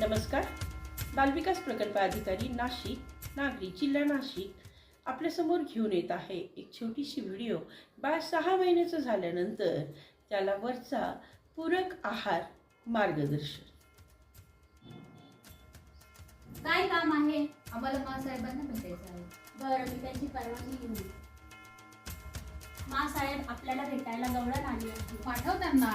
नमस्कार. बालविकास प्रकल्प अधिकारी नाशिक नागरी जिल्हा नाशिक आपल्यासमोर घेऊन येत आहे एक छोटीशी व्हिडिओ. बाळ सहा महिन्याचं झाल्यानंतर त्याला वरचा पूरक आहार मार्गदर्शन. काय काम आहे? आम्हाला मासाहेबांना भेटायचं आहे. बरं मी त्यांची परवानगी घेऊन मासाहेब आपल्याला भेटायला गवळण आली पाठव त्यांना.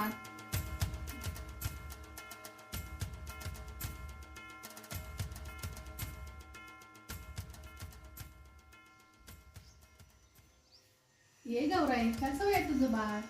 ये गौराई कसं आहे तुझं बाळ?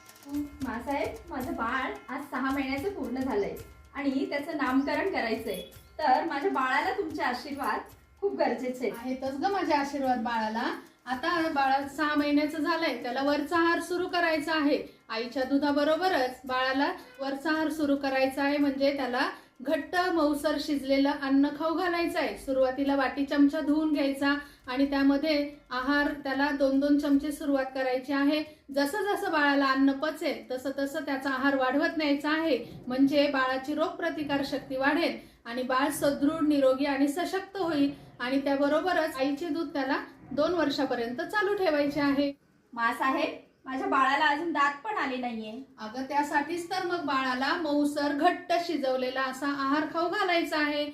मासाहेब माझं बाळ आज सहा महिन्याचं पूर्ण झालंय आणि त्याचं नामकरण करायचंय. तर माझ्या बाळाला तुमचे आशीर्वाद खूप गरजेचे आहेत. आहेतच ग माझे आशीर्वाद बाळाला. आता बाळा सहा महिन्याचं झालंय त्याला वरचा आहार सुरू करायचा आहे. आईच्या दुधाबरोबरच बाळाला वरचा आहार सुरू करायचा आहे म्हणजे त्याला घट्ट मऊसर शिजलेलं अन्न खाऊ घालायचं आहे सुरुवातीला वाटी चमचा धुवून घ्यायचा आणि त्यामध्ये आहार त्याला दोन दोन चमचे सुरुवात करायची आहे. जसं जसं बाळाला अन्न पचेल तसं तसं त्याचा आहार वाढवत न्यायचा आहे. म्हणजे बाळाची रोगप्रतिकार शक्ती वाढेल आणि बाळ सदृढ निरोगी आणि सशक्त होईल. आणि त्याबरोबरच आईचे दूध त्याला दोन वर्षापर्यंत चालू ठेवायचे आहे. मासाहेब माझ्या बाळाला अजून दात पण आले नाहीये. अगं त्यासाठीच तर मग बाळाला मऊसर घट्ट शिजवलेला असा आहार खाऊ घालायचा आहे.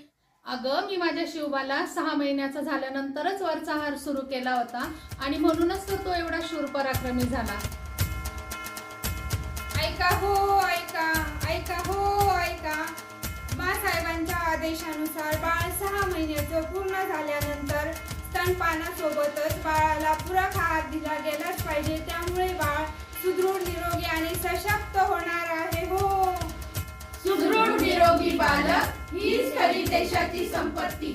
अगं मी माझ्या शिवबाला सहा महिन्याचा झाल्यानंतरच वरचा आहार सुरू केला होता आणि म्हणूनच तर तो एवढा शूर पराक्रमी झाला. ऐका हो ऐका ऐका हो ऐका. साहेबांच्या आदेशानुसार बाळ सहा महिन्याचं पूर्ण झाल्यानंतर स्तनपानासोबतच बाळाला पुरक आहार दिला गेलाच पाहिजे. त्यामुळे सुदृढ निरोगी आणि सशक्त होणार आहे हो. सुदृढ निरोगी बालक हीच खरी देशाची संपत्ती.